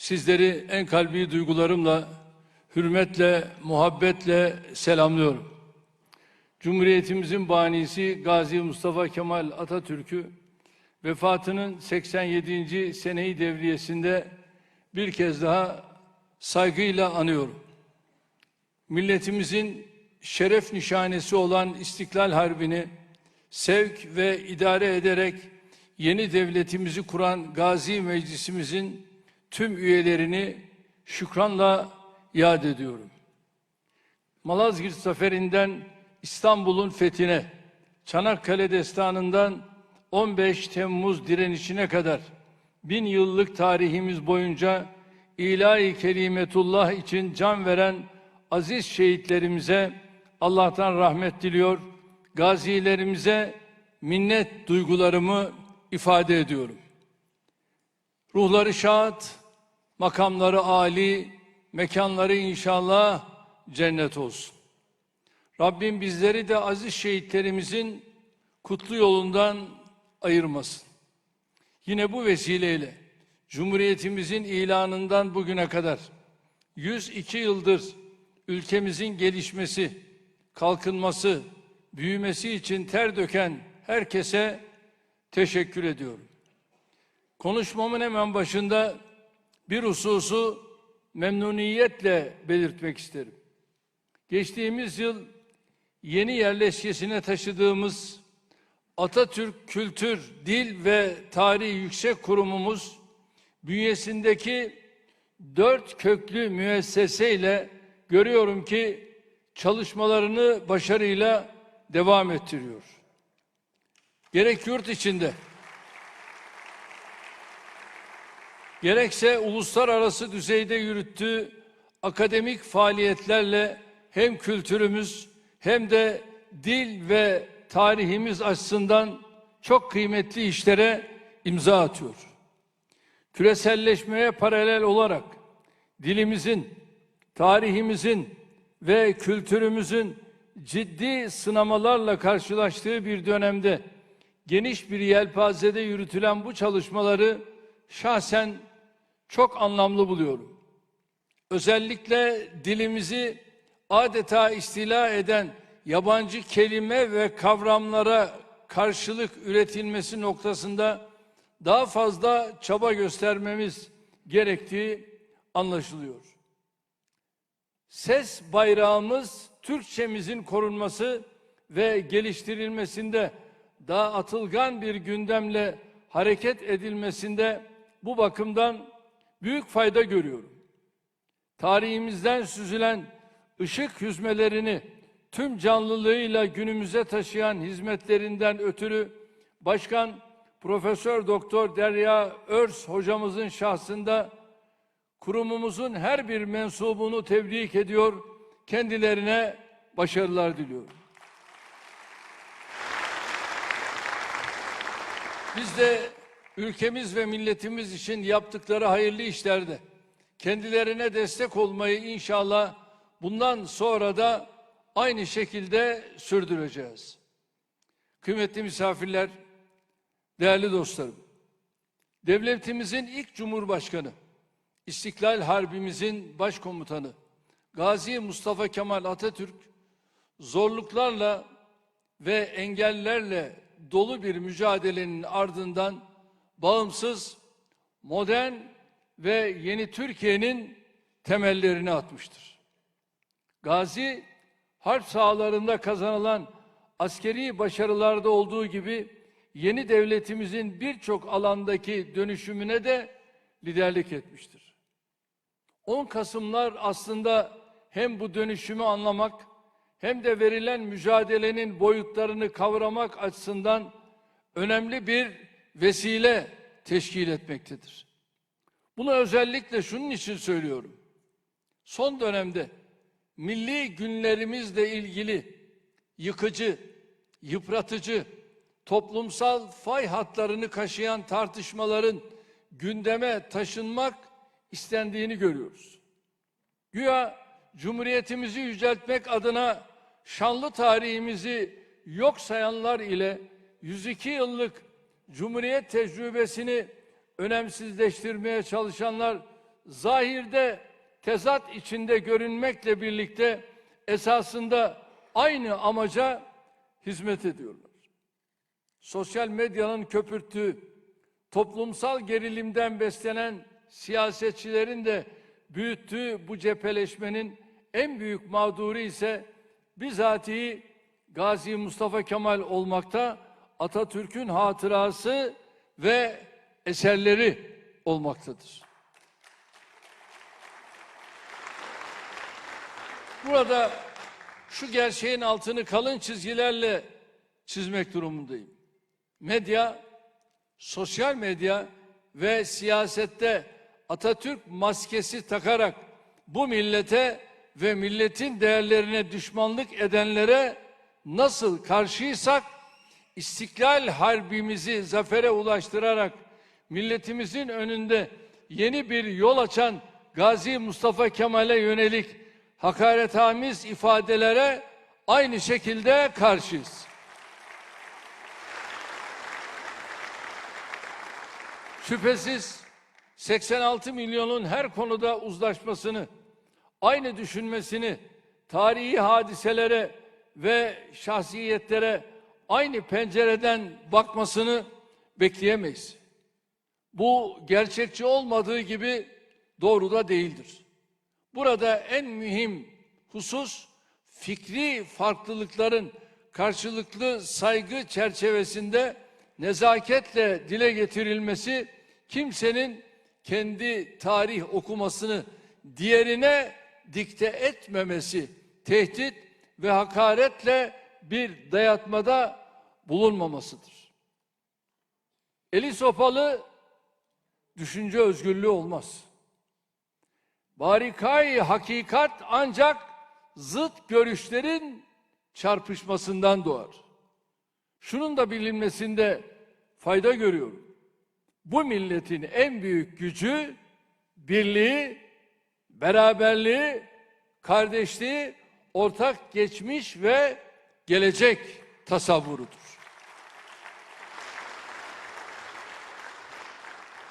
Sizleri en kalbi duygularımla, hürmetle, muhabbetle selamlıyorum. Cumhuriyetimizin banisi Gazi Mustafa Kemal Atatürk'ü vefatının 87. seneyi devriyesinde bir kez daha saygıyla anıyorum. Milletimizin şeref nişanesi olan İstiklal Harbi'ni sevk ve idare ederek yeni devletimizi kuran Gazi Meclisimizin tüm üyelerini şükranla yad ediyorum. Malazgirt Zaferi'nden İstanbul'un fethine, Çanakkale Destanı'ndan 15 Temmuz direnişine kadar bin yıllık tarihimiz boyunca ilahi kelimetullah için can veren aziz şehitlerimize Allah'tan rahmet diliyor. Gazilerimize minnet duygularımı ifade ediyorum. Ruhları şad, makamları âli, mekanları inşallah cennet olsun. Rabbim bizleri de aziz şehitlerimizin kutlu yolundan ayırmasın. Yine bu vesileyle Cumhuriyetimizin ilanından bugüne kadar 102 yıldır ülkemizin gelişmesi, kalkınması, büyümesi için ter döken herkese teşekkür ediyorum. Konuşmamın hemen başında bir hususu memnuniyetle belirtmek isterim. Geçtiğimiz yıl yeni yerleşkesine taşıdığımız Atatürk Kültür, Dil ve Tarih Yüksek Kurumumuz bünyesindeki dört köklü müesseseyle görüyorum ki çalışmalarını başarıyla devam ettiriyor. Gerek yurt içinde gerekse uluslararası düzeyde yürüttüğü akademik faaliyetlerle hem kültürümüz hem de dil ve tarihimiz açısından çok kıymetli işlere imza atıyor. Küreselleşmeye paralel olarak dilimizin, tarihimizin ve kültürümüzün ciddi sınamalarla karşılaştığı bir dönemde geniş bir yelpazede yürütülen bu çalışmaları şahsen çok anlamlı buluyorum. Özellikle dilimizi adeta istila eden yabancı kelime ve kavramlara karşılık üretilmesi noktasında daha fazla çaba göstermemiz gerektiği anlaşılıyor. Ses bayrağımız Türkçemizin korunması ve geliştirilmesinde daha atılgan bir gündemle hareket edilmesinde bu bakımdan büyük fayda görüyorum. Tarihimizden süzülen ışık hüzmelerini tüm canlılığıyla günümüze taşıyan hizmetlerinden ötürü Başkan Profesör Doktor Derya Örs hocamızın şahsında kurumumuzun her bir mensubunu tebrik ediyor, kendilerine başarılar diliyorum. Biz de ülkemiz ve milletimiz için yaptıkları hayırlı işlerde kendilerine destek olmayı inşallah bundan sonra da aynı şekilde sürdüreceğiz. Kıymetli misafirler, değerli dostlarım, devletimizin ilk cumhurbaşkanı, İstiklal Harbimizin başkomutanı, Gazi Mustafa Kemal Atatürk, zorluklarla ve engellerle dolu bir mücadelenin ardından bağımsız, modern ve yeni Türkiye'nin temellerini atmıştır. Gazi, harp sahalarında kazanılan askeri başarılarda olduğu gibi yeni devletimizin birçok alandaki dönüşümüne de liderlik etmiştir. 10 Kasımlar aslında hem bu dönüşümü anlamak hem de verilen mücadelenin boyutlarını kavramak açısından önemli bir vesile teşkil etmektedir. Bunu özellikle şunun için söylüyorum. Son dönemde milli günlerimizle ilgili yıkıcı, yıpratıcı, toplumsal fay hatlarını kaşıyan tartışmaların gündeme taşınmak istendiğini görüyoruz. Güya Cumhuriyetimizi yüceltmek adına şanlı tarihimizi yok sayanlar ile 102 yıllık Cumhuriyet tecrübesini önemsizleştirmeye çalışanlar zahirde tezat içinde görünmekle birlikte esasında aynı amaca hizmet ediyorlar. Sosyal medyanın köpürttüğü, toplumsal gerilimden beslenen siyasetçilerin de büyüttüğü bu cepheleşmenin en büyük mağduru ise bizatihi Gazi Mustafa Kemal olmakta Atatürk'ün hatırası ve eserleri olmaktadır. Burada şu gerçeğin altını kalın çizgilerle çizmek durumundayım. Medya, sosyal medya ve siyasette Atatürk maskesi takarak bu millete ve milletin değerlerine düşmanlık edenlere nasıl karşıysak İstiklal Harbimizi zafere ulaştırarak milletimizin önünde yeni bir yol açan Gazi Mustafa Kemal'e yönelik hakaretamiz ifadelere aynı şekilde karşıyız. Şüphesiz 86 milyonun her konuda uzlaşmasını, aynı düşünmesini, tarihi hadiselere ve şahsiyetlere aynı pencereden bakmasını bekleyemeyiz. Bu gerçekçi olmadığı gibi doğru da değildir. Burada en mühim husus fikri farklılıkların karşılıklı saygı çerçevesinde nezaketle dile getirilmesi kimsenin kendi tarih okumasını diğerine dikte etmemesi tehdit ve hakaretle bir dayatmada bulunmamasıdır. Eli sopalı düşünce özgürlüğü olmaz. Barikay hakikat ancak zıt görüşlerin çarpışmasından doğar. Şunun da bilinmesinde fayda görüyorum. Bu milletin en büyük gücü birliği, beraberliği, kardeşliği, ortak geçmiş ve gelecek tasavvurudur.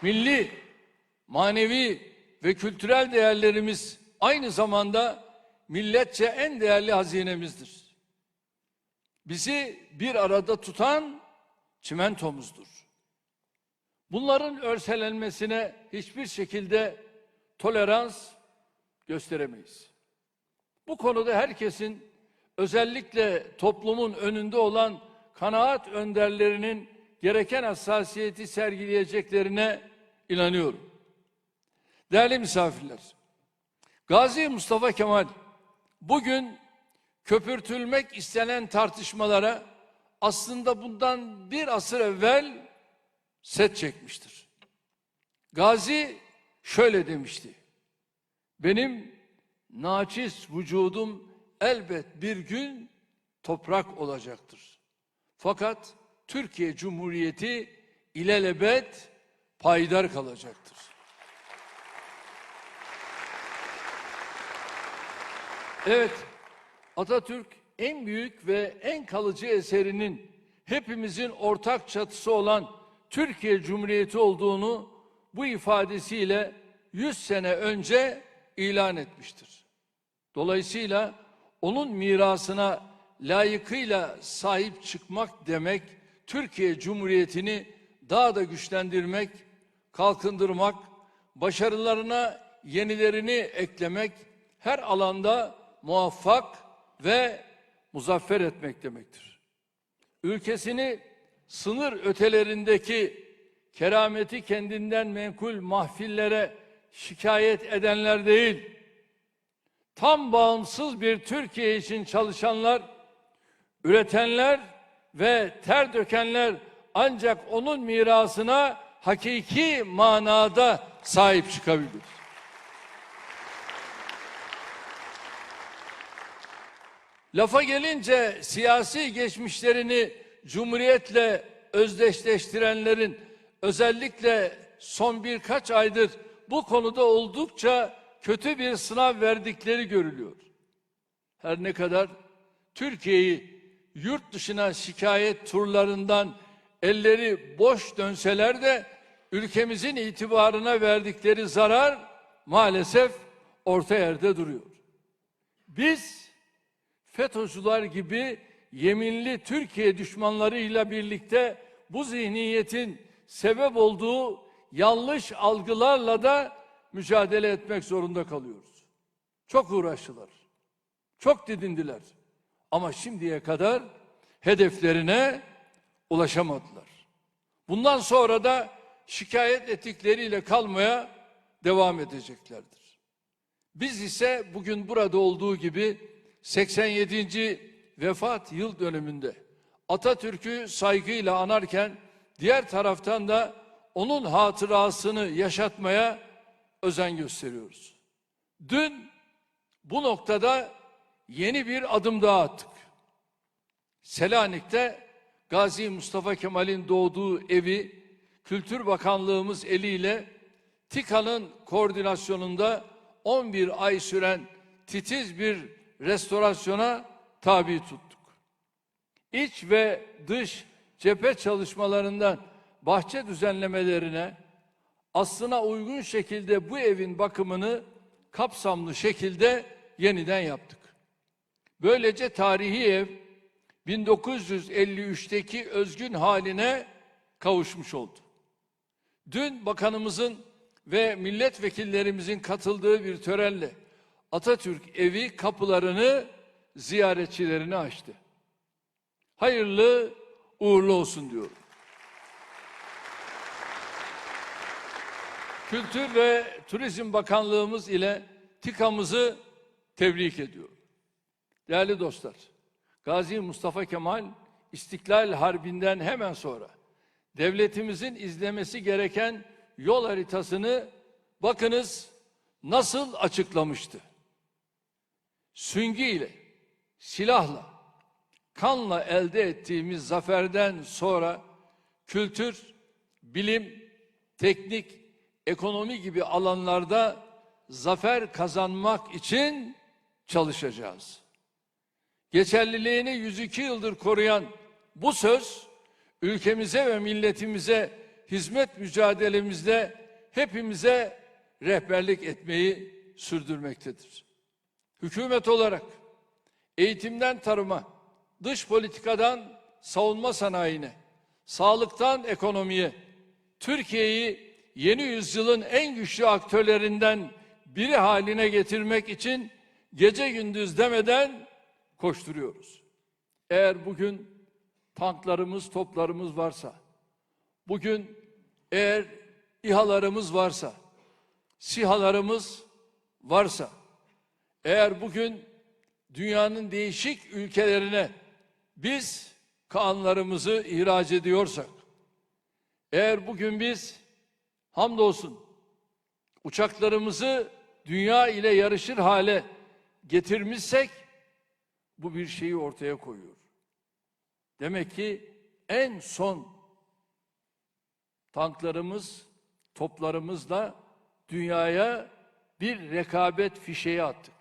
Milli, manevi ve kültürel değerlerimiz aynı zamanda milletçe en değerli hazinemizdir. Bizi bir arada tutan çimentomuzdur. Bunların örselenmesine hiçbir şekilde tolerans gösteremeyiz. Bu konuda herkesin özellikle toplumun önünde olan kanaat önderlerinin gereken hassasiyeti sergileyeceklerine inanıyorum. Değerli misafirler, Gazi Mustafa Kemal bugün köpürtülmek istenen tartışmalara aslında bundan bir asır evvel set çekmiştir. Gazi şöyle demişti. Benim naçiz vücudum elbet bir gün toprak olacaktır. Fakat Türkiye Cumhuriyeti ilelebet payidar kalacaktır. Evet, Atatürk en büyük ve en kalıcı eserinin hepimizin ortak çatısı olan Türkiye Cumhuriyeti olduğunu bu ifadesiyle 100 sene önce ilan etmiştir. Dolayısıyla onun mirasına layıkıyla sahip çıkmak demek Türkiye Cumhuriyeti'ni daha da güçlendirmek, kalkındırmak, başarılarına yenilerini eklemek, her alanda muvaffak ve muzaffer etmek demektir. Ülkesini sınır ötelerindeki kerameti kendinden menkul mahfillere şikayet edenler değil, tam bağımsız bir Türkiye için çalışanlar, üretenler ve ter dökenler ancak onun mirasına hakiki manada sahip çıkabilir. Lafa gelince siyasi geçmişlerini cumhuriyetle özdeşleştirenlerin özellikle son birkaç aydır bu konuda oldukça kötü bir sınav verdikleri görülüyor. Her ne kadar Türkiye'yi yurt dışına şikayet turlarından elleri boş dönseler de ülkemizin itibarına verdikleri zarar maalesef orta yerde duruyor. Biz FETÖ'cüler gibi yeminli Türkiye düşmanlarıyla birlikte bu zihniyetin sebep olduğu yanlış algılarla da mücadele etmek zorunda kalıyoruz. Çok uğraştılar. Çok didindiler. Ama şimdiye kadar hedeflerine ulaşamadılar. Bundan sonra da şikayet ettikleriyle kalmaya devam edeceklerdir. Biz ise bugün burada olduğu gibi 87. vefat yıl dönümünde Atatürk'ü saygıyla anarken diğer taraftan da onun hatırasını yaşatmaya özen gösteriyoruz. Dün bu noktada yeni bir adım daha attık. Selanik'te Gazi Mustafa Kemal'in doğduğu evi Kültür Bakanlığımız eliyle TİKA'nın koordinasyonunda 11 ay süren titiz bir restorasyona tabi tuttuk. İç ve dış cephe çalışmalarından bahçe düzenlemelerine aslına uygun şekilde bu evin bakımını kapsamlı şekilde yeniden yaptık. Böylece tarihi ev 1953'teki özgün haline kavuşmuş oldu. Dün bakanımızın ve milletvekillerimizin katıldığı bir törenle Atatürk evi kapılarını ziyaretçilerine açtı. Hayırlı uğurlu olsun diyorum. Kültür ve Turizm Bakanlığımız ile TİKA'mızı tebrik ediyorum. Değerli dostlar, Gazi Mustafa Kemal İstiklal Harbi'nden hemen sonra devletimizin izlemesi gereken yol haritasını bakınız nasıl açıklamıştı. Süngü ile, silahla, kanla elde ettiğimiz zaferden sonra kültür, bilim, teknik, ekonomi gibi alanlarda zafer kazanmak için çalışacağız. Geçerliliğini 102 yıldır koruyan bu söz ülkemize ve milletimize hizmet mücadelemizde hepimize rehberlik etmeyi sürdürmektedir. Hükümet olarak eğitimden tarıma, dış politikadan savunma sanayine, sağlıktan ekonomiye, Türkiye'yi yeni yüzyılın en güçlü aktörlerinden biri haline getirmek için gece gündüz demeden koşturuyoruz. Eğer bugün tanklarımız, toplarımız varsa, bugün eğer İHA'larımız varsa, SİHA'larımız varsa, eğer bugün dünyanın değişik ülkelerine biz kanlarımızı ihraç ediyorsak, eğer bugün biz hamdolsun uçaklarımızı dünya ile yarışır hale getirmişsek bu bir şeyi ortaya koyuyor. Demek ki en son tanklarımız, toplarımızla dünyaya bir rekabet fişeği attık.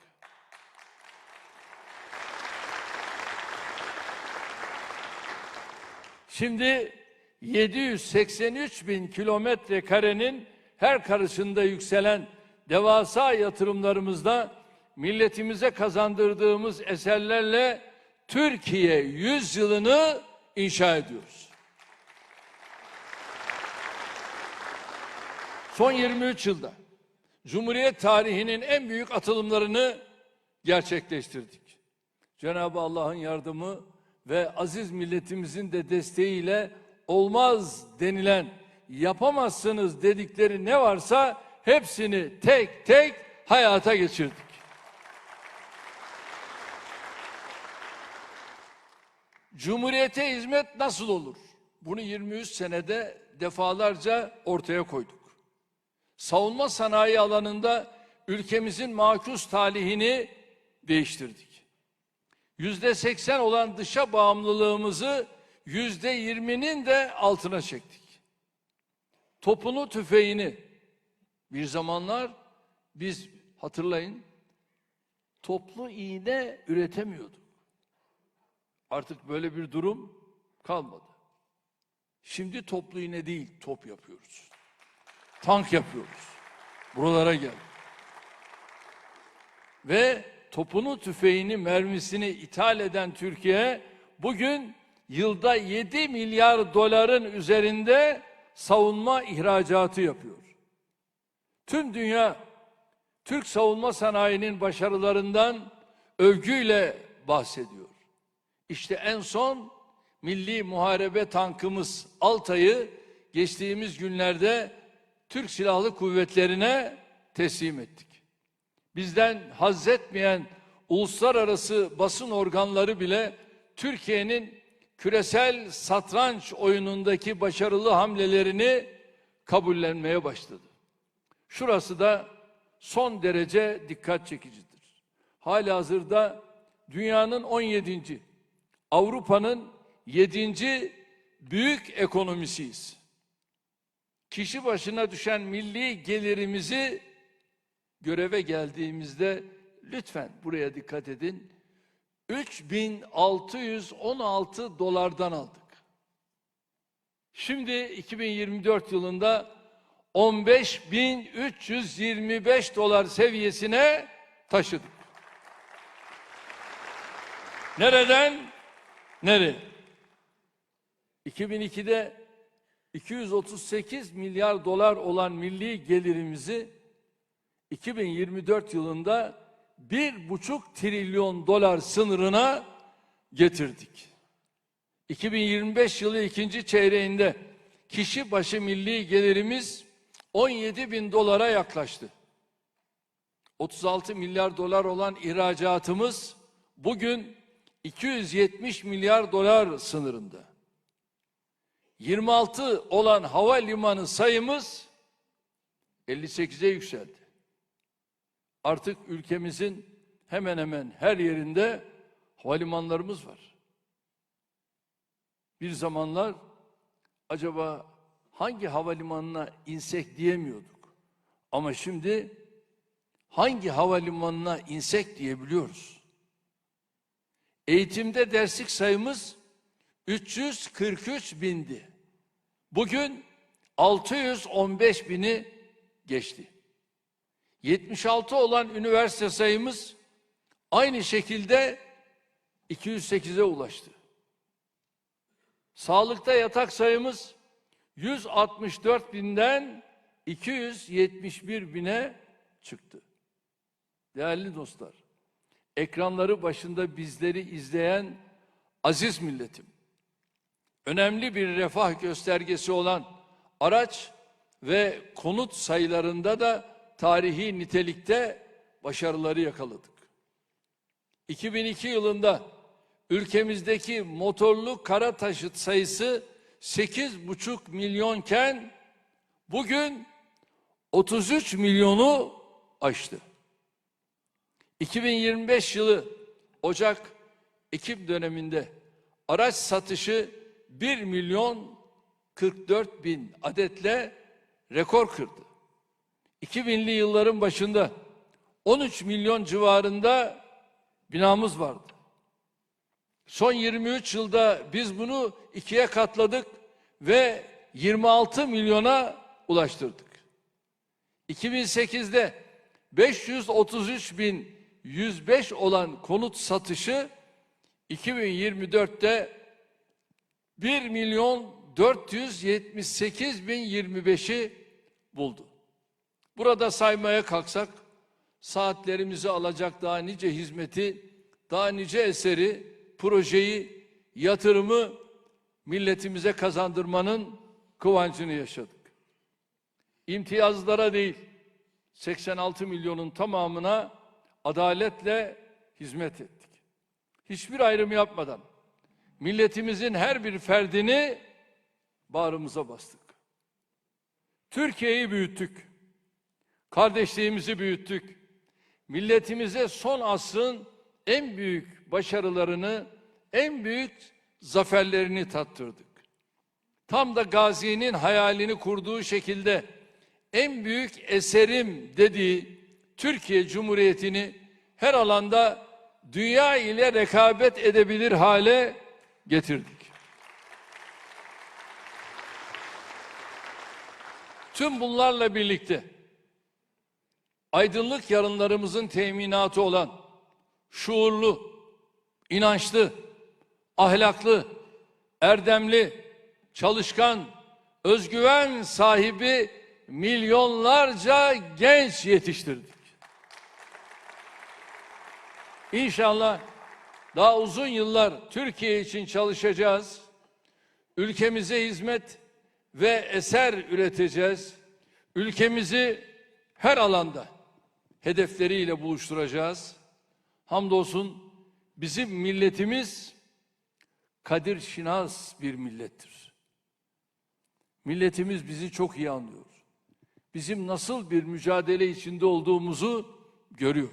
Şimdi 783 bin kilometre karenin her karışında yükselen devasa yatırımlarımızda milletimize kazandırdığımız eserlerle Türkiye yüzyılını inşa ediyoruz. Son 23 yılda Cumhuriyet tarihinin en büyük atılımlarını gerçekleştirdik. Cenab-ı Allah'ın yardımı ve aziz milletimizin de desteğiyle olmaz denilen yapamazsınız dedikleri ne varsa hepsini tek tek hayata geçirdik. Cumhuriyete hizmet nasıl olur? Bunu 23 senede defalarca ortaya koyduk. Savunma sanayi alanında ülkemizin makus talihini değiştirdik. Yüzde seksen olan dışa bağımlılığımızı yüzde yirminin de altına çektik. Topunu tüfeğini bir zamanlar biz hatırlayın toplu iğne üretemiyorduk. Artık böyle bir durum kalmadı. Şimdi toplu iğne değil, top yapıyoruz. Tank yapıyoruz. Buralara gel. ve topunu, tüfeğini, mermisini ithal eden Türkiye bugün yılda 7 milyar doların üzerinde savunma ihracatı yapıyor. Tüm dünya Türk savunma sanayinin başarılarından övgüyle bahsediyor. İşte en son milli muharebe tankımız Altay'ı geçtiğimiz günlerde Türk Silahlı Kuvvetlerine teslim ettik. Bizden haz etmeyen uluslararası basın organları bile Türkiye'nin küresel satranç oyunundaki başarılı hamlelerini kabullenmeye başladı. Şurası da son derece dikkat çekicidir. Halihazırda dünyanın 17. Avrupa'nın 7. büyük ekonomisiyiz. Kişi başına düşen milli gelirimizi göreve geldiğimizde lütfen buraya dikkat edin. 3616 dolardan aldık. Şimdi 2024 yılında 15325 dolar seviyesine taşıdık. Nereden? Nereye? 2002'de 238 milyar dolar olan milli gelirimizi 2024 yılında bir buçuk trilyon dolar sınırına getirdik. 2025 yılı ikinci çeyreğinde kişi başı milli gelirimiz 17 bin dolara yaklaştı. 36 milyar dolar olan ihracatımız bugün 270 milyar dolar sınırında. 26 olan havalimanı sayımız 58'e yükseldi. Artık ülkemizin hemen hemen her yerinde havalimanlarımız var. Bir zamanlar acaba hangi havalimanına insek diyemiyorduk. Ama şimdi hangi havalimanına insek diyebiliyoruz. Eğitimde derslik sayımız 343 bindi. Bugün 615 bini geçti. 76 olan üniversite sayımız aynı şekilde 208'e ulaştı. Sağlıkta yatak sayımız 164 binden 271 bine çıktı. Değerli dostlar, ekranları başında bizleri izleyen aziz milletim, önemli bir refah göstergesi olan araç ve konut sayılarında da tarihi nitelikte başarıları yakaladık. 2002 yılında ülkemizdeki motorlu kara taşıt sayısı 8,5 milyonken bugün 33 milyonu aştı. 2025 yılı Ocak Ekim döneminde araç satışı 1 milyon 44 bin adetle rekor kırdı. 2000'li yılların başında 13 milyon civarında binamız vardı. Son 23 yılda biz bunu ikiye katladık ve 26 milyona ulaştırdık. 2008'de 533 bin 105 olan konut satışı 2024'te 1 milyon 478 bin 25'i buldu. Burada saymaya kalksak saatlerimizi alacak daha nice hizmeti, daha nice eseri, projeyi, yatırımı milletimize kazandırmanın kıvancını yaşadık. İmtiyazlara değil, 86 milyonun tamamına adaletle hizmet ettik. Hiçbir ayrım yapmadan milletimizin her bir ferdini bağrımıza bastık. Türkiye'yi büyüttük. Kardeşliğimizi büyüttük. Milletimize son asrın en büyük başarılarını, en büyük zaferlerini tattırdık. Tam da Gazi'nin hayalini kurduğu şekilde en büyük eserim dediği Türkiye Cumhuriyeti'ni her alanda dünya ile rekabet edebilir hale getirdik. Tüm bunlarla birlikte aydınlık yarınlarımızın teminatı olan şuurlu, inançlı, ahlaklı, erdemli, çalışkan, özgüven sahibi milyonlarca genç yetiştirdik. İnşallah daha uzun yıllar Türkiye için çalışacağız. Ülkemize hizmet ve eser üreteceğiz. Ülkemizi her alanda hedefleriyle buluşturacağız. Hamdolsun bizim milletimiz kadir şinas bir millettir. Milletimiz bizi çok iyi anlıyor. Bizim nasıl bir mücadele içinde olduğumuzu görüyor.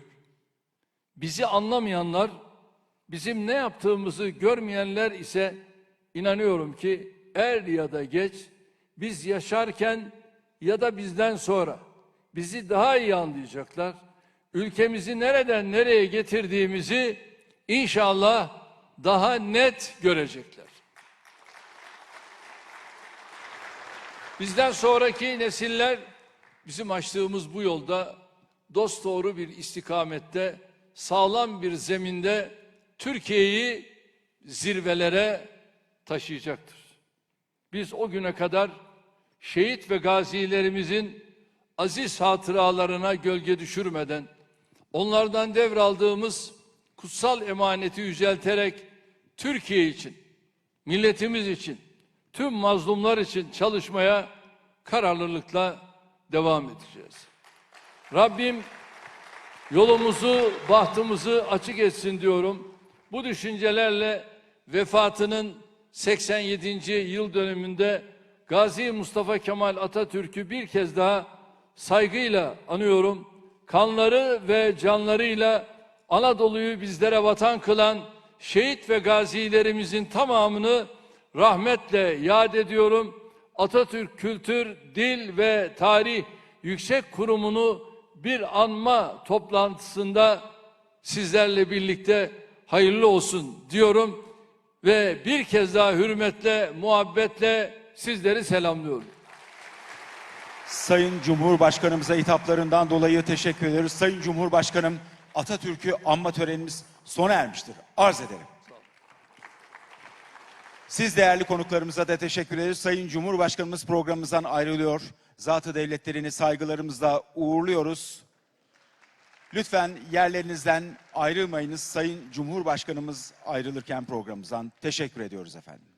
Bizi anlamayanlar, bizim ne yaptığımızı görmeyenler ise inanıyorum ki er ya da geç biz yaşarken ya da bizden sonra bizi daha iyi anlayacaklar. Ülkemizi nereden nereye getirdiğimizi inşallah daha net görecekler. Bizden sonraki nesiller bizim açtığımız bu yolda dosdoğru bir istikamette, sağlam bir zeminde Türkiye'yi zirvelere taşıyacaktır. Biz o güne kadar şehit ve gazilerimizin aziz hatıralarına gölge düşürmeden, onlardan devraldığımız kutsal emaneti yücelterek Türkiye için, milletimiz için, tüm mazlumlar için çalışmaya kararlılıkla devam edeceğiz. Rabbim yolumuzu, bahtımızı açık etsin diyorum. Bu düşüncelerle vefatının 87. yıl dönümünde Gazi Mustafa Kemal Atatürk'ü bir kez daha saygıyla anıyorum. Kanları ve canlarıyla Anadolu'yu bizlere vatan kılan şehit ve gazilerimizin tamamını rahmetle yad ediyorum. Atatürk Kültür, Dil ve Tarih Yüksek Kurumu'nu bir anma toplantısında sizlerle birlikte hayırlı olsun diyorum ve bir kez daha hürmetle, muhabbetle sizleri selamlıyorum. Sayın Cumhurbaşkanımıza hitaplarından dolayı teşekkür ederiz. Sayın Cumhurbaşkanım Atatürk'ü anma törenimiz sona ermiştir. Arz ederim. Siz değerli konuklarımıza da teşekkür ederiz. Sayın Cumhurbaşkanımız programımızdan ayrılıyor. Zatı devletlerini saygılarımızla uğurluyoruz. Lütfen yerlerinizden ayrılmayınız. Sayın Cumhurbaşkanımız ayrılırken programımızdan teşekkür ediyoruz efendim.